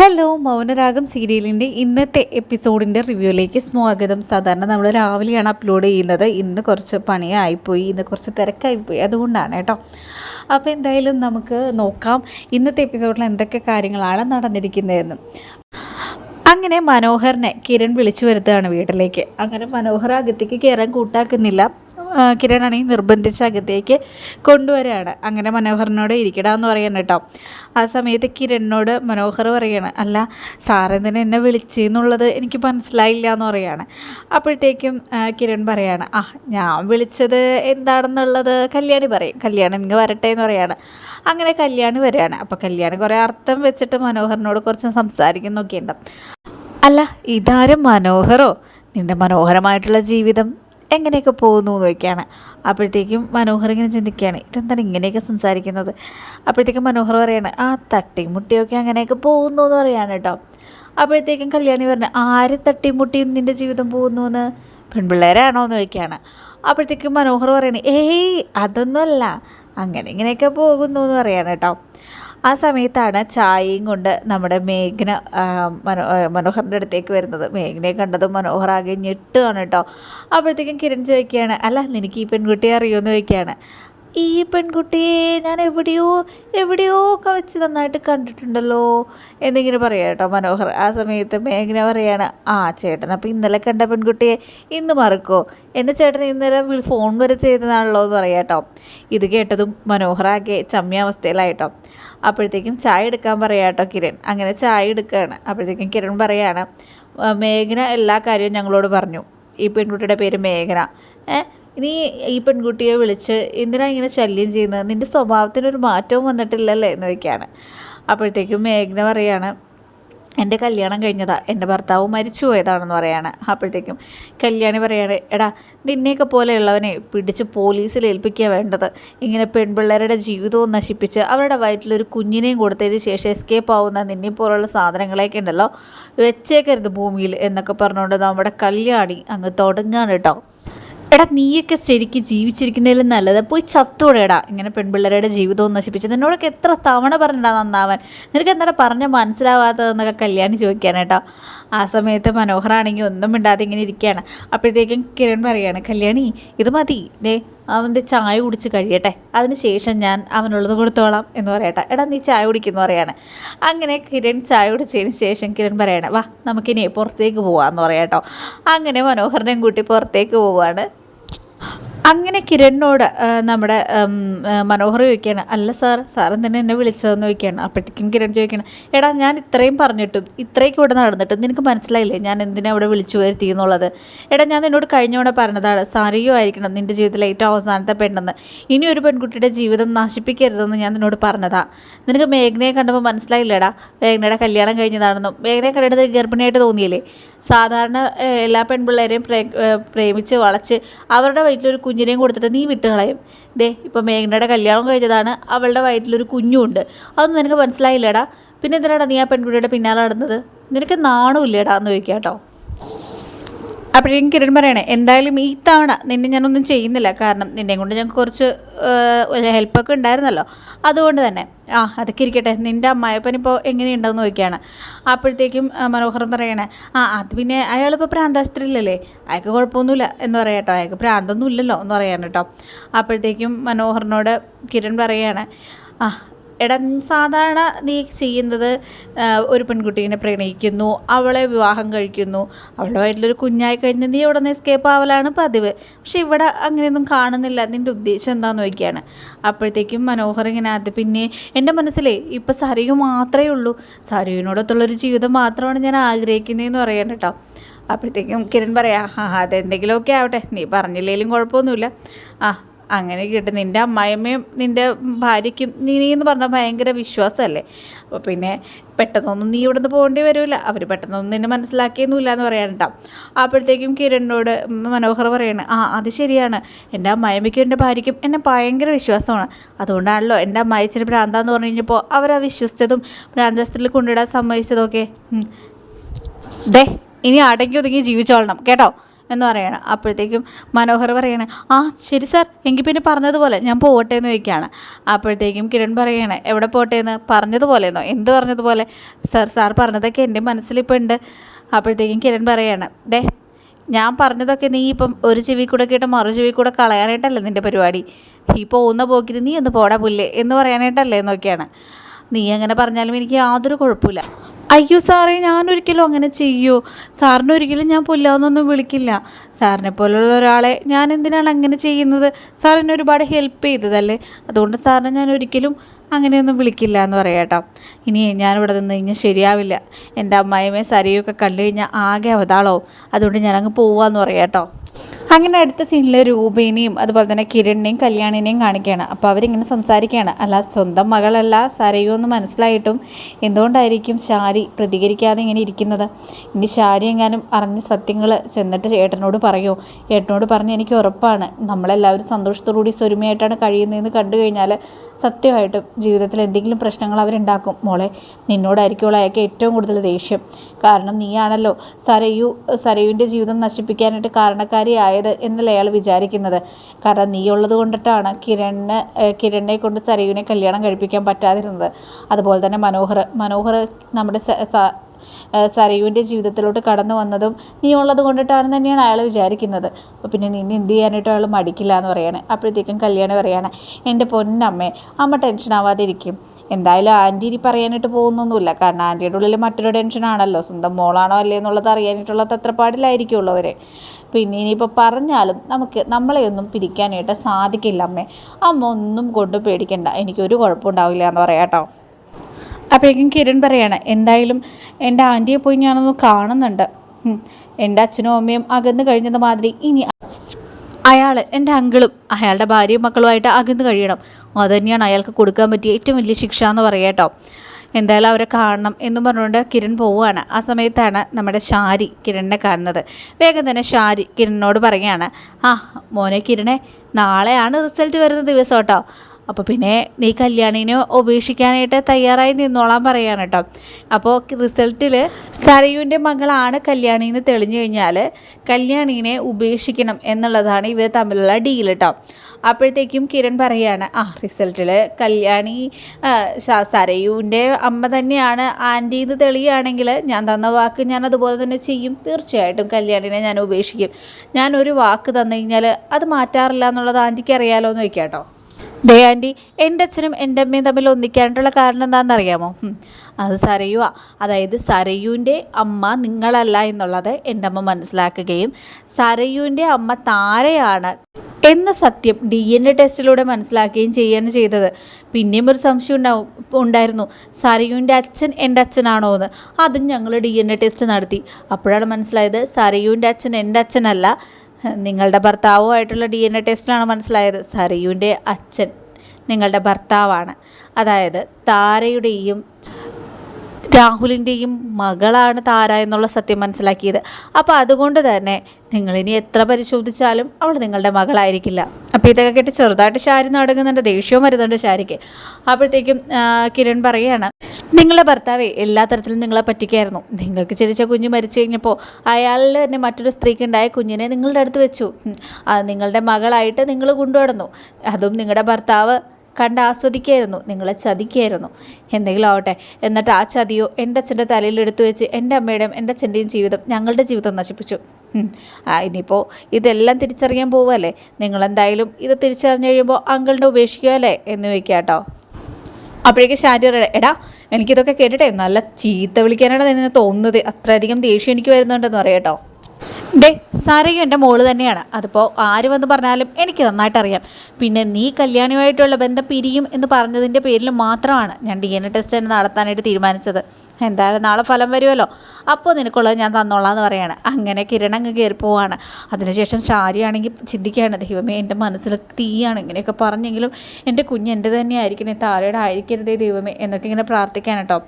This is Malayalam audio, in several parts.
ഹലോ മൗനരാഗം സീരിയലിന്റെ ഇന്നത്തെ എപ്പിസോഡിന്റെ റിവ്യൂയിലേക്ക് സ്വാഗതം. സാധാരണ നമ്മൾ രാവിലെയാണ് അപ്ലോഡ് ചെയ്യുന്നത്. ഇന്ന് കുറച്ച് പണിയായിപ്പോയി ഇന്ന് കുറച്ച് തിരക്കായിപ്പോയി. അതുകൊണ്ടാണ് കേട്ടോ. അപ്പോൾ എന്തായാലും നമുക്ക് നോക്കാം ഇന്നത്തെ എപ്പിസോഡിൽ എന്തൊക്കെ കാര്യങ്ങളാണ് നടന്നിരിക്കുന്നതെന്ന്. അങ്ങനെ മനോഹറിനെ കിരൺ വിളിച്ചു വരുത്തുകയാണ് വീട്ടിലേക്ക്. അങ്ങനെ മനോഹർ അകത്തേക്ക് കിരൺ കൂട്ടാക്കുന്നില്ല. കിരണാണെങ്കിൽ നിർബന്ധിച്ച് അകത്തേക്ക് കൊണ്ടുവരികയാണ്. അങ്ങനെ മനോഹറിനോട് ഇരിക്കടാന്ന് പറയണം കേട്ടോ. ആ സമയത്ത് കിരണിനോട് മനോഹർ പറയാണ് അല്ല സാറെന്തിനെ എന്നെ വിളിച്ചെന്നുള്ളത് എനിക്ക് മനസ്സിലായില്ല എന്ന് പറയാണ്. അപ്പോഴത്തേക്കും കിരൺ പറയാണ് ആ ഞാൻ വിളിച്ചത് എന്താണെന്നുള്ളത് കല്യാണി പറയും. കല്യാണി നിങ്ങൾ വരട്ടെ എന്ന് പറയാണ്. അങ്ങനെ കല്യാണി വരികയാണ്. അപ്പോൾ കല്യാണി കുറേ അർത്ഥം വെച്ചിട്ട് മനോഹറിനോട് കുറച്ച് സംസാരിക്കുന്നൊക്കെ ഉണ്ട് അല്ല ഇതാരും മനോഹരോ നിന്റെ മനോഹരമായിട്ടുള്ള ജീവിതം എങ്ങനെയൊക്കെ പോകുന്നു എന്ന് ചോദിക്കുകയാണ്. അപ്പോഴത്തേക്കും മനോഹർ ഇങ്ങനെ ചിന്തിക്കുകയാണ് ഇതെന്താണ് ഇങ്ങനെയൊക്കെ സംസാരിക്കുന്നത്? അപ്പോഴത്തേക്കും മനോഹർ പറയാണ് ആ തട്ടിയും മുട്ടിയൊക്കെ അങ്ങനെയൊക്കെ പോകുന്നു എന്ന് പറയാണ് കേട്ടോ. അപ്പോഴത്തേക്കും കല്യാണി പറഞ്ഞു ആര് തട്ടിയും മുട്ടിയും നിന്റെ ജീവിതം പോകുന്നു എന്ന്? പെൺപിള്ളേരാണോ എന്ന് ചോദിക്കുകയാണ്. അപ്പോഴത്തേക്കും മനോഹർ പറയണേ ഏയ് അതൊന്നുമല്ല അങ്ങനെ ഇങ്ങനെയൊക്കെ പോകുന്നു എന്ന് പറയാണ് കേട്ടോ. ആ സമയത്താണ് ചായയും കൊണ്ട് നമ്മുടെ മേഘന മനോ മനോഹറിന്റെ അടുത്തേക്ക് വരുന്നത്. മേഘനയെ കണ്ടത് മനോഹർ ആകെ ഞെട്ടുകയാണ് കേട്ടോ. അപ്പോഴത്തേക്കും കിരൺ ചോദിക്കുകയാണ് അല്ല നിനക്ക് ഈ പെൺകുട്ടിയെ അറിയുമെന്ന് ചോദിക്കുകയാണ്. ഈ പെൺകുട്ടിയെ ഞാൻ എവിടെയോ എവിടെയോ ഒക്കെ വെച്ച് നന്നായിട്ട് കണ്ടിട്ടുണ്ടല്ലോ എന്നിങ്ങനെ പറയാം കേട്ടോ മനോഹർ. ആ സമയത്ത് മേഘന പറയാണ് ആ ചേട്ടൻ അപ്പോൾ ഇന്നലെ കണ്ട പെൺകുട്ടിയെ ഇന്ന് മറക്കോ? എന്റെ ചേട്ടൻ ഇന്നലെ ഫോൺ വരെ ചെയ്തതാണല്ലോ എന്ന് പറയാം കേട്ടോ. ഇത് കേട്ടതും ചമ്മിയ അവസ്ഥയിലായിട്ടോ അപ്പോഴത്തേക്കും ചായ എടുക്കാൻ പറയാം കേട്ടോ കിരൺ. അങ്ങനെ ചായ എടുക്കുകയാണ് അപ്പോഴത്തേക്കും കിരൺ പറയാണ് മേഘന എല്ലാ കാര്യവും ഞങ്ങളോട് പറഞ്ഞു. ഈ പെൺകുട്ടിയുടെ പേര് മേഘന. ഏ നീ ഈ പെൺകുട്ടിയെ വിളിച്ച് എന്തിനാ ഇങ്ങനെ ശല്യം ചെയ്യുന്നത്? നിന്റെ സ്വഭാവത്തിനൊരു മാറ്റവും വന്നിട്ടില്ലല്ലേ? എന്ന് ചോദിക്കുകയാണ് അപ്പോഴത്തേക്കും മേഘന പറയാണ് എന്റെ കല്യാണം കഴിഞ്ഞതാ. എന്റെ ഭർത്താവ് മരിച്ചു പോയതാണെന്ന് പറയാണ്. അപ്പോഴത്തേക്കും കല്യാണി പറയാണ് എടാ നിന്നെയൊക്കെ പോലെയുള്ളവനെ പിടിച്ച് പോലീസിൽ ഏൽപ്പിക്കുക വേണ്ടത്. ഇങ്ങനെ പെൺപിള്ളേരുടെ ജീവിതവും നശിപ്പിച്ച് അവരുടെ വയറ്റിലൊരു കുഞ്ഞിനെയും കൊടുത്തതിന് ശേഷം എസ്കേപ്പ് ആവുന്ന നിന്നെ പോലുള്ള സാധനങ്ങളെയൊക്കെ ഉണ്ടല്ലോ വെച്ചേക്കരുത് ഭൂമിയിൽ എന്നൊക്കെ പറഞ്ഞുകൊണ്ട് നമ്മുടെ കല്യാണി അങ്ങ് തുടങ്ങാണ് കേട്ടോ. എടാ നീയൊക്കെ ശരിക്കും ജീവിച്ചിരിക്കുന്നതിലും നല്ലത്. പോയി ചത്തോടെടാ. ഇങ്ങനെ പെൺപിള്ളേരുടെ ജീവിതവും നശിപ്പിച്ച് നിന്നോടൊക്കെ എത്ര തവണ പറഞ്ഞിട്ടാണ് നന്നാവാൻ? നിനക്ക് എന്താ പറഞ്ഞ മനസ്സിലാവാത്തതെന്നൊക്കെ കല്യാണി ചോദിക്കാനേട്ടോ ആ സമയത്ത് മനോഹറാണെങ്കിൽ ഒന്നും മിണ്ടാതെ ഇങ്ങനെ ഇരിക്കുകയാണ്. അപ്പോഴത്തേക്കും കിരൺ പറയുകയാണ് കല്യാണി ഇത് മതി. ദേ അവന്റെ ചായ കുടിച്ച് കഴിയട്ടെ. അതിനുശേഷം ഞാൻ അവനുള്ളത് കൊടുത്തോളാം എന്ന് പറയട്ടെ. എടാ നീ ചായ കുടിക്കുന്നു പറയാണ്. അങ്ങനെ കിരൺ ചായ കുടിച്ചതിന് ശേഷം കിരൺ പറയണേ വാ നമുക്കിനി പുറത്തേക്ക് പോവാമെന്ന് പറയാട്ടോ. അങ്ങനെ മനോഹരനെയും കൂട്ടി പുറത്തേക്ക് പോവാണ്. അങ്ങനെ കിരണിനോട് നമ്മുടെ മനോഹർ ചോദിക്കുകയാണ് അല്ല സാർ സാർ എന്തിനാ എന്നെ വിളിച്ചതെന്ന് ചോദിക്കുകയാണ്. അപ്പോഴത്തേക്കും കിരൺ ചോദിക്കണം എടാ ഞാൻ ഇത്രയും പറഞ്ഞിട്ടും ഇത്രയൊക്കെ ഇവിടെ നടന്നിട്ടും നിനക്ക് മനസ്സിലായില്ലേ ഞാൻ എന്തിനാ ഇവിടെ വിളിച്ചു വരുത്തി എന്നുള്ളത്? എടാ ഞാൻ നിന്നോട് കഴിഞ്ഞോടെ പറഞ്ഞതാണ് സാരിയോ ആയിരിക്കണം നിന്റെ ജീവിതത്തിലെ ഏറ്റവും അവസാനത്തെ പെണ്ണെന്ന്. ഇനി ഒരു പെൺകുട്ടിയുടെ ജീവിതം നശിപ്പിക്കരുതെന്ന് ഞാൻ നിന്നോട് പറഞ്ഞതാ. നിനക്ക് മേഘനയെ കണ്ടപ്പോൾ മനസ്സിലായില്ലേടാ? മേഘനയുടെ കല്യാണം കഴിഞ്ഞതാണെന്നും മേഘനയെ കണ്ടിട്ട് ഗർഭിണിയായിട്ട് തോന്നിയില്ലേ? സാധാരണ എല്ലാ പെൺപിള്ളേരെയും പ്രേ പ്രേമിച്ച് വളച്ച് അവരുടെ വയറ്റിലൊരു കുഞ്ഞിനെയും കൊടുത്തിട്ട് നീ വിട്ട് കളയും. ദേ ഇപ്പോൾ മേഘനയുടെ കല്യാണം കഴിഞ്ഞതാണ്. അവളുടെ വയറ്റിലൊരു കുഞ്ഞുണ്ട്. അതൊന്നും നിനക്ക് മനസ്സിലായില്ലേടാ? പിന്നെ എന്തിനാടാ നീ ആ പെൺകുട്ടിയുടെ പിന്നാലെ നടന്നത്? നിനക്ക് നാണമില്ലേടാ എന്ന് ചോദിക്കാം കേട്ടോ അപ്പോഴേക്കും കിരൺ പറയണേ എന്തായാലും ഈ തവണ നിന്നെ ഞാനൊന്നും ചെയ്യുന്നില്ല. കാരണം നിന്നെ കൊണ്ട് ഞങ്ങൾക്ക് കുറച്ച് ഹെൽപ്പൊക്കെ ഉണ്ടായിരുന്നല്ലോ. അതുകൊണ്ട് തന്നെ ആ അതൊക്കെ ഇരിക്കട്ടെ. നിന്റെ അമ്മായപ്പനിപ്പോൾ എങ്ങനെയുണ്ടെന്ന് നോക്കിയാണ്. അപ്പോഴത്തേക്കും മനോഹർ പറയണേ ആ അത് പിന്നെ അയാളിപ്പോൾ പ്രാന്താശുപത്രിയിലല്ലേ? അയാൾക്ക് കുഴപ്പമൊന്നുമില്ല. എന്ന് പറയാം കേട്ടോ. അയാൾക്ക് പ്രാന്തൊന്നും ഇല്ലല്ലോ എന്ന് പറയാൻ കേട്ടോ. അപ്പോഴത്തേക്കും മനോഹറിനോട് കിരൺ പറയാണ് ആ എടാ സാധാരണ നീ ചെയ്യുന്നത് ഒരു പെൺകുട്ടീനെ പ്രണയിക്കുന്നു അവളെ വിവാഹം കഴിക്കുന്നു അവളുടെ കുഞ്ഞായി കഴിഞ്ഞ് നീ ഉടനെ നിന്ന് എസ്കേപ്പ് ആവലാണ് പതിവ്. പക്ഷെ ഇവിടെ അങ്ങനെയൊന്നും കാണുന്നില്ല. നിന്റെ ഉദ്ദേശം എന്താണെന്ന് നോക്കിയാണ് അപ്പോഴത്തേക്കും മനോഹർ ഇങ്ങനെ അത് പിന്നെ എന്റെ മനസ്സിലേ ഇപ്പം സരയു മാത്രമേ ഉള്ളൂ. സരയുവിനോടൊത്തുള്ളൊരു ജീവിതം മാത്രമാണ് ഞാൻ ആഗ്രഹിക്കുന്നതെന്ന് പറയാൻ കേട്ടോ. അപ്പോഴത്തേക്കും കിരൺ പറയാം ആ അതെന്തെങ്കിലുമൊക്കെ ആവട്ടെ. നീ പറഞ്ഞില്ലെങ്കിലും കുഴപ്പമൊന്നുമില്ല. ആ അങ്ങനെ കേട്ട് നിന്റെ അമ്മായിയമ്മയും നിന്റെ ഭാര്യയ്ക്കും നീ എന്ന് പറഞ്ഞാൽ ഭയങ്കര വിശ്വാസമല്ലേ? അപ്പോൾ പിന്നെ പെട്ടെന്നൊന്നും നീ ഇവിടെ നിന്ന് പോകേണ്ടി വരില്ല അവർ പെട്ടെന്നൊന്നും നിന്നെ മനസ്സിലാക്കിയൊന്നുമില്ല എന്ന് പറയാനുണ്ടാവും അപ്പോഴത്തേക്കും കിരണിനോട് മനോഹർ പറയാണ് ആ അത് ശരിയാണ്. എന്റെ അമ്മായിമ്മയ്ക്കും എന്റെ ഭാര്യയ്ക്കും എന്നെ ഭയങ്കര വിശ്വാസമാണ്. അതുകൊണ്ടാണല്ലോ എന്റെ അമ്മായിച്ചിന് ഭ്രാന്താന്ന് പറഞ്ഞു കഴിഞ്ഞപ്പോൾ അവരാ വിശ്വസിച്ചതും ഭ്രാന്തസ്ഥത്തിൽ കൊണ്ടിടാൻ സമ്മതിച്ചതൊക്കെ ദേ ഇനി അടങ്ങി ഒതുങ്ങി ജീവിച്ചോളണം. കേട്ടോ? എന്ന് പറയണം. അപ്പോഴത്തേക്കും മനോഹർ പറയണേ ആ ശരി സാർ എങ്കിൽ പിന്നെ പറഞ്ഞതുപോലെ ഞാൻ പോകട്ടെ എന്ന് ചോദിക്കുകയാണ്. അപ്പോഴത്തേക്കും കിരൺ പറയണേ എവിടെ പോട്ടെ എന്ന്? പറഞ്ഞതുപോലെയെന്നോ എന്ത് പറഞ്ഞതുപോലെ? സാർ സാർ പറഞ്ഞതൊക്കെ എന്റെ മനസ്സിലിപ്പോൾ ഉണ്ട് അപ്പോഴത്തേക്കും കിരൺ പറയാണ് ദേ ഞാൻ പറഞ്ഞതൊക്കെ നീ ഇപ്പം ഒരു ചെവി കൂടെ കേട്ട് മറു ചെവി കൂടെ കളയാനായിട്ടല്ലേ നിന്റെ പരിപാടി? ഈ പോകുന്ന പോക്കിന് നീ ഒന്ന് പോടാ പുല്ലേ എന്ന് പറയാനായിട്ടല്ലേ എന്നൊക്കെയാണ്. നീ അങ്ങനെ പറഞ്ഞാലും എനിക്ക് യാതൊരു കുഴപ്പമില്ല. അയ്യോ സാറേ ഞാനൊരിക്കലും അങ്ങനെ ചെയ്യൂ. സാറിനെ ഒരിക്കലും ഞാൻ പുല്ലാന്നൊന്നും വിളിക്കില്ല. സാറിനെ പോലുള്ള ഒരാളെ ഞാൻ എന്തിനാണ് അങ്ങനെ ചെയ്യുന്നത്? സാർ എന്നെ ഒരുപാട് ഹെൽപ്പ് ചെയ്തതല്ലേ? അതുകൊണ്ട് സാറിനെ ഞാൻ ഒരിക്കലും അങ്ങനെയൊന്നും വിളിക്കില്ല എന്ന് പറയാട്ടോ ഇനി ഞാനിവിടെ നിന്ന് കഴിഞ്ഞാൽ ശരിയാവില്ല. എന്റെ അമ്മായിമ്മയെ സരിയൊക്കെ കണ്ടു കഴിഞ്ഞാൽ ആകെ അവതാളോ അതുകൊണ്ട് ഞാനങ്ങ് പോവാന്ന് പറയാം കേട്ടോ. അങ്ങനെ അടുത്ത സീനിൽ രൂപേനെയും അതുപോലെ തന്നെ കിരണിനെയും കല്യാണിനെയും കാണിക്കുകയാണ്. അപ്പോൾ അവരിങ്ങനെ സംസാരിക്കുകയാണ്. അല്ല സ്വന്തം മകളല്ല സരയു എന്ന് മനസ്സിലായിട്ടും എന്തുകൊണ്ടായിരിക്കും ശാരി പ്രതികരിക്കാതെ ഇങ്ങനെ ഇരിക്കുന്നത്? ഇനി ശാരി എങ്ങാനും അറിഞ്ഞ സത്യങ്ങൾ ചെന്നിട്ട് ഏട്ടനോട് പറയുമോ ഏട്ടനോട് പറഞ്ഞ് എനിക്ക് ഉറപ്പാണ്. നമ്മളെല്ലാവരും സന്തോഷത്തോടുകൂടി സ്വരുമയായിട്ടാണ് കഴിയുന്നതെന്ന് കണ്ടു കഴിഞ്ഞാൽ സത്യമായിട്ടും ജീവിതത്തിൽ എന്തെങ്കിലും പ്രശ്നങ്ങൾ അവരുണ്ടാക്കും. മോളെ നിന്നോടായിരിക്കുമല്ലോ അയാൾക്ക് ഏറ്റവും കൂടുതൽ ദേഷ്യം. കാരണം നീയാണല്ലോ സരയു സരയുവിന്റെ ജീവിതം നശിപ്പിക്കാനായിട്ട് കാരണക്കാരിയായത് എന്നല്ല അയാൾ വിചാരിക്കുന്നത്? കാരണം നീ ഉള്ളത് കൊണ്ടിട്ടാണ് കിരണിന് കിരണിനെ കൊണ്ട് സരയുവിനെ കല്യാണം കഴിപ്പിക്കാൻ പറ്റാതിരുന്നത്. അതുപോലെ തന്നെ മനോഹർ മനോഹർ നമ്മുടെ സരയുവിന്റെ ജീവിതത്തിലോട്ട് കടന്നു വന്നതും നീ ഉള്ളത് കൊണ്ടിട്ടാണെന്ന് തന്നെയാണ് അയാൾ വിചാരിക്കുന്നത്. അപ്പോൾ പിന്നെ നിന്നെ എന്ത് ചെയ്യാനായിട്ട് അയാൾ മടിക്കില്ല എന്ന് പറയാണ്. അപ്പോഴത്തേക്കും കല്യാണം പറയാണ് എന്റെ പൊന്നമ്മേ അമ്മ ടെൻഷൻ ആവാതെ ഇരിക്കും എന്തായാലും ആന്റി ഇനി പറയാനായിട്ട് പോകുന്നൊന്നുമില്ല. കാരണം ആന്റിയുടെ ഉള്ളിൽ മറ്റൊരു ടെൻഷനാണല്ലോ സ്വന്തം മോളാണോ അല്ലേ എന്നുള്ളത് അറിയാനായിട്ടുള്ള തത്രപ്പാടിലായിരിക്കുമല്ലോ പിന്നെ ഇനിയിപ്പോൾ പറഞ്ഞാലും നമുക്ക് നമ്മളെയൊന്നും പിരിക്കാനായിട്ട് സാധിക്കില്ല അമ്മേ. അമ്മ ഒന്നും കൊണ്ടും പേടിക്കണ്ട. എനിക്കൊരു കുഴപ്പമുണ്ടാവില്ല എന്ന് പറയാം കേട്ടോ. അപ്പോഴേക്കും കിരൺ പറയാണ് എന്തായാലും എന്റെ ആന്റിയെ പോയി ഞാനൊന്ന് കാണുന്നുണ്ട്. എന്റെ അച്ഛനും അമ്മയും അകന്ന് കഴിഞ്ഞത് മാതിരി ഇനി അയാൾ എന്റെ അങ്കിളും അയാളുടെ ഭാര്യയും മക്കളുമായിട്ട് അകന്ന് കഴിയണം. അതുതന്നെയാണ് അയാൾക്ക് കൊടുക്കാൻ പറ്റിയ ഏറ്റവും വലിയ ശിക്ഷ എന്ന് പറയാം കേട്ടോ. എന്തായാലും അവരെ കാണണം എന്നും പറഞ്ഞുകൊണ്ട് കിരൺ പോവുകയാണ്. ആ സമയത്താണ് നമ്മുടെ ഷാരി കിരണിനെ കാണുന്നത്. വേഗം തന്നെ ഷാരി കിരണിനോട് പറയുകയാണ് ആ മോനെ കിരണെ നാളെയാണ് റിസൾട്ട് വരുന്ന ദിവസം കേട്ടോ. അപ്പോൾ പിന്നെ നീ കല്യാണിനെ ഉപേക്ഷിക്കാനായിട്ട് തയ്യാറായി നിന്നോളാൻ പറയാണ് കേട്ടോ. അപ്പോൾ റിസൾട്ടിൽ സരയുവിന്റെ മകളാണ് കല്യാണി എന്ന് തെളിഞ്ഞു കഴിഞ്ഞാൽ കല്യാണീനെ ഉപേക്ഷിക്കണം എന്നുള്ളതാണ് ഇവർ തമ്മിലുള്ള ഡീൽ കേട്ടോ അപ്പോഴത്തേക്കും കിരൺ പറയാണ് ആ റിസൾട്ടിൽ കല്യാണി സരയുവിന്റെ അമ്മ തന്നെയാണ് ആന്റി എന്ന് തെളിയുകയാണെങ്കിൽ ഞാൻ തന്ന വാക്ക് ഞാൻ അതുപോലെ തന്നെ ചെയ്യും. തീർച്ചയായിട്ടും കല്യാണിനെ ഞാൻ ഉപേക്ഷിക്കും. ഞാൻ ഒരു വാക്ക് തന്നു കഴിഞ്ഞാൽ അത് മാറ്റാറില്ല എന്നുള്ളത് ആന്റിക്ക് അറിയാലോ എന്ന് വയ്ക്കാം കേട്ടോ. ദേ ആന്റി എന്റെ അച്ഛനും എന്റെ അമ്മയും തമ്മിൽ ഒന്നിക്കാനായിട്ടുള്ള കാരണം എന്താണെന്നറിയാമോ? അത് സരയുവ. അതായത് സരയുവിന്റെ അമ്മ നിങ്ങളല്ല എന്നുള്ളത് എന്റെ അമ്മ മനസ്സിലാക്കുകയും സരയുവിന്റെ അമ്മ താരയാണ് എന്ന സത്യം ഡി എൻ എ ടെസ്റ്റിലൂടെ മനസ്സിലാക്കുകയും ചെയ്യുകയാണ് ചെയ്തത്. പിന്നെയും ഒരു സംശയം ഉണ്ടാവും ഉണ്ടായിരുന്നു. സരയുവിന്റെ അച്ഛൻ എന്റെ അച്ഛനാണോ എന്ന് അതും ഞങ്ങൾ ഡി എൻ എ ടെസ്റ്റ് നടത്തി. അപ്പോഴാണ് മനസ്സിലായത് സരയുവിന്റെ അച്ഛൻ എന്റെ അച്ഛനല്ല. നിങ്ങളുടെ ഭർത്താവുമായിട്ടുള്ള ഡി എൻ എ ടെസ്റ്റിലാണ് മനസ്സിലായത്. സരയുവിന്റെ അച്ഛൻ നിങ്ങളുടെ ഭർത്താവാണ്. അതായത് താരയുടെയും രാഹുലിന്റെയും മകളാണ് താര എന്നുള്ള സത്യം മനസ്സിലാക്കിയത്. അപ്പോൾ അതുകൊണ്ട് തന്നെ നിങ്ങളിനി എത്ര പരിശോധിച്ചാലും അവൾ നിങ്ങളുടെ മകളായിരിക്കില്ല. അപ്പോൾ ഇതൊക്കെ കേട്ട് ചെറുതായിട്ട് ശാരി നടങ്ങുന്നുണ്ട് ദേഷ്യവും വരുന്നുണ്ട് ശാരിക്ക്. അപ്പോഴത്തേക്കും കിരൺ പറയുകയാണ് നിങ്ങളുടെ ഭർത്താവെ എല്ലാ തരത്തിലും നിങ്ങളെ പറ്റിക്കായിരുന്നു. നിങ്ങൾക്ക് ചിരിച്ച കുഞ്ഞ് മരിച്ചു കഴിഞ്ഞപ്പോൾ അയാളിൽ തന്നെ മറ്റൊരു സ്ത്രീക്ക് ഉണ്ടായ കുഞ്ഞിനെ നിങ്ങളുടെ അടുത്ത് വെച്ചു. നിങ്ങളുടെ മകളായിട്ട് നിങ്ങൾ കൊണ്ടുവന്നു. അതും നിങ്ങളുടെ ഭർത്താവ് കണ്ട് ആസ്വദിക്കായിരുന്നു. നിങ്ങളെ ചതിക്കായിരുന്നു. എന്തെങ്കിലും ആവട്ടെ. എന്നിട്ട് ആ ചതിയോ എന്റെ അച്ഛന്റെ തലയിൽ എടുത്തു വെച്ച് എന്റെ അമ്മയുടെയും എന്റെ അച്ഛന്റെയും ജീവിതം ഞങ്ങളുടെ ജീവിതം നശിപ്പിച്ചു. ആ ഇനിയിപ്പോൾ ഇതെല്ലാം തിരിച്ചറിയാൻ പോവുമല്ലേ നിങ്ങളെന്തായാലും ഇത് തിരിച്ചറിഞ്ഞു കഴിയുമ്പോൾ അങ്കിളിനെ ഉപേക്ഷിക്കുമല്ലേ എന്ന് ചോദിക്കുക കേട്ടോ. അപ്പോഴേക്കും ഷാരി എടാ എനിക്കിതൊക്കെ കേട്ടിട്ടെ നല്ല ചീത്ത വിളിക്കാനാണ് നിന്നെ തോന്നുന്നത്. അത്രയധികം ദേഷ്യം എനിക്ക് വരുന്നുണ്ടെന്ന് പറയാം കേട്ടോ. ഡേ സാരയും എന്റെ മോൾ തന്നെയാണ്. അതിപ്പോൾ ആര് വന്ന് പറഞ്ഞാലും എനിക്ക് നന്നായിട്ട് അറിയാം പിന്നെ നീ കല്യാണിയുമായിട്ടുള്ള ബന്ധം പിരിയും എന്ന് പറഞ്ഞതിന്റെ പേരിൽ മാത്രമാണ് ഞാൻ ഡി എൻ എ ടെസ്റ്റ് തന്നെ നടത്താനായിട്ട് തീരുമാനിച്ചത്. എന്തായാലും നാളെ ഫലം വരുമല്ലോ. അപ്പോൾ നിനക്കുള്ളത് ഞാൻ തന്നോളാം എന്ന് പറയാണ്. അങ്ങനെ കിരൺ അങ്ങ് കയറി പോവാണ്. അതിനുശേഷം ശാരിയാണെങ്കിൽ ചിന്തിക്കുകയാണ് ദൈവമേ എന്റെ മനസ്സിൽ തീയാണ്. ഇങ്ങനെയൊക്കെ പറഞ്ഞെങ്കിലും എന്റെ കുഞ്ഞ് എന്റെ തന്നെ ആയിരിക്കണേ താരയുടെ ആയിരിക്കരുതേ ദൈവമേ എന്നൊക്കെ ഇങ്ങനെ പ്രാർത്ഥിക്കാൻ കേട്ടോ.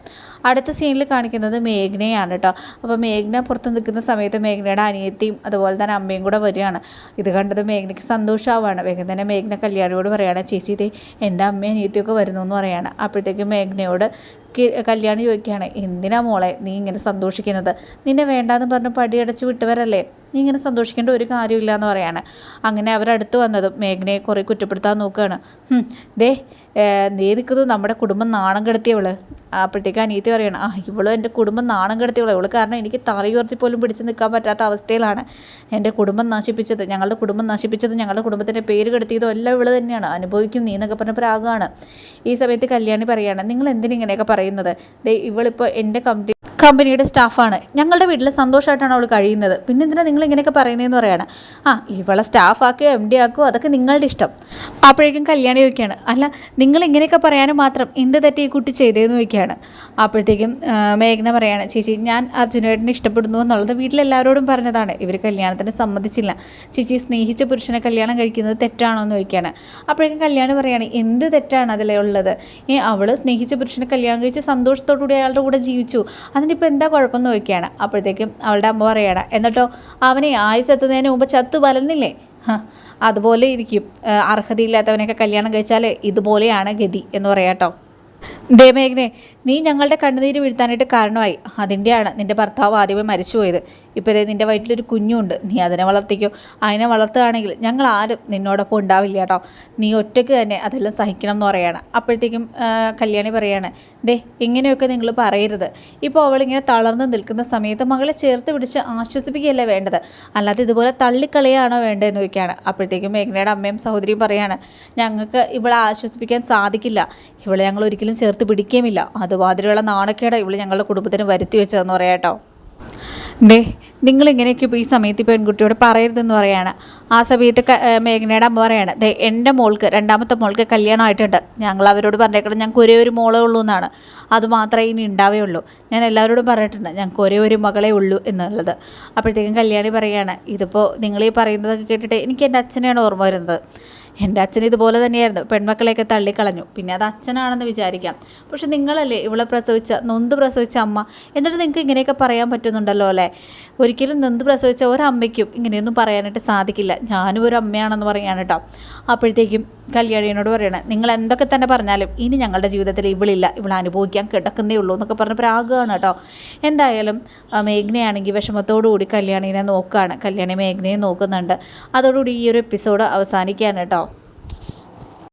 അടുത്ത സീനിൽ കാണിക്കുന്നത് മേഘ്നയാണ് കേട്ടോ. അപ്പോൾ മേഘ്ന പുറത്ത് നിൽക്കുന്ന സമയത്ത് മേഘ്നയുടെ അനിയത്തിയും അതുപോലെ തന്നെ അമ്മയും കൂടെ വരികയാണ്. ഇത് കണ്ടത് മേഘ്നയ്ക്ക് സന്തോഷമാവാണ്. വേഗം തന്നെ മേഘ്ന കല്യാണിയോട് പറയുകയാണ് ചേച്ചി ദേ എന്റെ അമ്മയും അനിയത്തിയൊക്കെ വരുന്നു എന്ന് പറയുകയാണ് അപ്പോഴത്തേക്കും മേഘ്നയോട് കല്യാണി ചോദിക്കുകയാണ് എന്തിനാ മോളെ നീ ഇങ്ങനെ സന്തോഷിക്കുന്നത്? നിന്നെ വേണ്ടാന്ന് പറഞ്ഞ് പടിയടച്ച് വിട്ടവരല്ലേ? നീ ഇങ്ങനെ സന്തോഷിക്കേണ്ട ഒരു കാര്യമില്ല എന്ന് പറയാണ്. അങ്ങനെ അവരടുത്ത് വന്നതും മേഘനയെ കുറേ കുറ്റപ്പെടുത്താൻ നോക്കുകയാണ്. ദേ നീ നിൽക്കുന്നത് നമ്മുടെ കുടുംബം നാണം കെടുത്തിയവൾ അപ്പോഴത്തേക്ക് അനീതി പറയണം ആ ഇവളും എന്റെ കുടുംബം നാണം കെടുത്തിയവളെ ഇവൾ. കാരണം എനിക്ക് തലയുയർത്തി പോലും പിടിച്ച് നിൽക്കാൻ പറ്റാത്ത അവസ്ഥയിലാണ് എന്റെ കുടുംബം നശിപ്പിച്ചത്. ഞങ്ങളുടെ കുടുംബം നശിപ്പിച്ചത് ഞങ്ങളുടെ കുടുംബത്തിന്റെ പേര് കെടുത്തിയതും എല്ലാം ഇവൾ തന്നെയാണ്. അനുഭവിക്കും നീ എന്നൊക്കെ പറഞ്ഞ പ്രാഗമാണ് ഈ സമയത്ത് കല്യാണി പറയാണ് നിങ്ങൾ എന്തിനിങ്ങനെയൊക്കെ പറയുന്നത്? ദേ ഇവളിപ്പോൾ എന്റെ കമ്പനി കമ്പനിയുടെ സ്റ്റാഫാണ്. ഞങ്ങളുടെ വീട്ടിൽ സന്തോഷമായിട്ടാണ് അവൾ കഴിയുന്നത്. പിന്നെ എന്തിനാ നിങ്ങൾ ഇങ്ങനെയൊക്കെ പറയുന്നതെന്ന് പറയാണ്. ആ ഇവളെ സ്റ്റാഫാക്കുകയോ എം ഡി ആക്കുകയോ അതൊക്കെ നിങ്ങളുടെ ഇഷ്ടം. അപ്പോഴേക്കും കല്യാണം ചോദിക്കുകയാണ്. അല്ല നിങ്ങൾ ഇങ്ങനെയൊക്കെ പറയാനും മാത്രം എന്ത് തെറ്റി ഈ കുട്ടി ചെയ്തതെന്ന് ചോദിക്കുകയാണ്. അപ്പോഴത്തേക്കും മേഘന പറയാണ് ചേച്ചി ഞാൻ അർജുനേട്ടനെ ഇഷ്ടപ്പെടുന്നു എന്നുള്ളത് വീട്ടിലെല്ലാവരോടും പറഞ്ഞതാണ്. ഇവർ കല്യാണത്തിന് സമ്മതിച്ചില്ല. ചേച്ചി സ്നേഹിച്ച പുരുഷനെ കല്യാണം കഴിക്കുന്നത് തെറ്റാണോ എന്ന് ചോദിക്കുകയാണ്. അപ്പോഴേക്കും കല്യാണം പറയുകയാണ് എന്ത് തെറ്റാണ് അതിലെ ഉള്ളത്? ഏ അവൾ സ്നേഹിച്ച പുരുഷനെ കല്യാണം കഴിച്ച് സന്തോഷത്തോടു കൂടി അയാളുടെ കൂടെ ജീവിച്ചു. അതിനിപ്പോൾ എന്താ കുഴപ്പമെന്ന് നോക്കിയാണ് അപ്പോഴത്തേക്കും അവളുടെ അമ്മ പറയണം എന്നിട്ടോ അവനെ ആയുസ് എത്തുന്നതിന് മുമ്പ് ചത്തു വലന്നില്ലേ അതുപോലെ ഇരിക്കും. അർഹതയില്ലാത്തവനൊക്കെ കല്യാണം കഴിച്ചാൽ ഇതുപോലെയാണ് ഗതി എന്ന് പറയാം ദേ മേഘനെ നീ ഞങ്ങളുടെ കണ്ണുനീര് വീഴ്ത്താനായിട്ട് കാരണമായി. അതിന്റെയാണ് നിന്റെ ഭർത്താവ് ആദ്യമേ മരിച്ചുപോയത്. ഇപ്പോൾ ഇതേ നിന്റെ വയറ്റിലൊരു കുഞ്ഞുണ്ട്. നീ അതിനെ വളർത്തിക്കോ. അതിനെ വളർത്തുകയാണെങ്കിൽ ഞങ്ങൾ ആരും നിന്നോടൊപ്പം ഉണ്ടാവില്ല കേട്ടോ. നീ ഒറ്റയ്ക്ക് തന്നെ അതെല്ലാം സഹിക്കണം എന്ന് പറയാണ്. അപ്പോഴത്തേക്കും കല്യാണി പറയാണ് ദേ ഇങ്ങനെയൊക്കെ നിങ്ങൾ പറയരുത്. ഇപ്പോൾ അവളിങ്ങനെ തളർന്ന് നിൽക്കുന്ന സമയത്ത് മകളെ ചേർത്ത് പിടിച്ച് ആശ്വസിപ്പിക്കുകയല്ലേ വേണ്ടത്? അല്ലാതെ ഇതുപോലെ തള്ളിക്കളയാണോ വേണ്ടതെന്ന് ചോദിക്കുകയാണ്. അപ്പോഴത്തേക്കും മേഘനയുടെ അമ്മയും സഹോദരിയും പറയാണ് ഞങ്ങൾക്ക് ഇവളെ ആശ്വസിപ്പിക്കാൻ സാധിക്കില്ല. ഇവളെ ഞങ്ങൾ ഒരിക്കലും ചേർത്ത് പിടിക്കുകയുമില്ല അതുമാതിരിയുള്ള നാണക്കേട ഇവൾ ഞങ്ങളുടെ കുടുംബത്തിന് വരുത്തി വെച്ചതെന്ന് പറയാട്ടോ ദേ നിങ്ങൾ ഇങ്ങനെയൊക്കെ ഇപ്പോൾ ഈ സമയത്ത് പെൺകുട്ടിയോട് പറയരുതെന്ന് പറയാണ്. ആ സമയത്ത് മേഘനയുടെ അമ്മ പറയാണ് ദേ എന്റെ മോൾക്ക് രണ്ടാമത്തെ മോൾക്ക് കല്യാണം ആയിട്ടുണ്ട് ഞങ്ങൾ അവരോട് പറഞ്ഞേക്കണം ഞങ്ങൾക്ക് ഒരേ ഒരു മോളേ ഉള്ളൂ എന്നാണ്. അത് മാത്രമേ ഇനി ഉള്ളൂ ഞാൻ എല്ലാവരോടും പറഞ്ഞിട്ടുണ്ട് ഞങ്ങൾക്ക് ഒരേ ഒരു മകളേ ഉള്ളൂ എന്നുള്ളത്. അപ്പോഴത്തേക്കും കല്യാണി പറയാണ് ഇതിപ്പോൾ നിങ്ങൾ ഈ പറയുന്നതൊക്കെ കേട്ടിട്ട് എനിക്ക് എന്റെ അച്ഛനെയാണ് ഓർമ്മ വരുന്നത്. എന്റെ അച്ഛൻ ഇതുപോലെ തന്നെയായിരുന്നു. പെൺമക്കളെയൊക്കെ തള്ളിക്കളഞ്ഞു. പിന്നെ അത് അച്ഛനാണെന്ന് വിചാരിക്കാം. പക്ഷെ നിങ്ങളല്ലേ ഇവളെ പ്രസവിച്ച നൊന്ത് പ്രസവിച്ച അമ്മ? എന്നിട്ട് നിങ്ങൾക്ക് ഇങ്ങനെയൊക്കെ പറയാൻ പറ്റുന്നുണ്ടല്ലോ അല്ലേ? ഒരിക്കലും നൊന്ത് പ്രസവിച്ച ഒരമ്മയ്ക്കും ഇങ്ങനെയൊന്നും പറയാനായിട്ട് സാധിക്കില്ല. ഞാനും ഒരു അമ്മയാണെന്ന് പറയാണ് കേട്ടോ. അപ്പോഴത്തേക്കും കല്യാണിയോട് പറയണേ നിങ്ങൾ എന്തൊക്കെ തന്നെ പറഞ്ഞാലും ഇനി ഞങ്ങളുടെ ജീവിതത്തിൽ ഇവളില്ല. ഇവൾ അനുഭവിക്കാൻ കിടക്കുന്നേ ഉള്ളൂ എന്നൊക്കെ പറഞ്ഞ് പ്രാഗമാണ് കേട്ടോ. എന്തായാലും മേഘ്നയാണെങ്കിൽ വിഷമത്തോടുകൂടി കല്യാണീനെ നോക്കുകയാണ് കല്യാണി മേഘ്നയെ നോക്കുന്നുണ്ട്. അതോടുകൂടി ഈ ഒരു എപ്പിസോഡ് അവസാനിക്കുകയാണ് കേട്ടോ.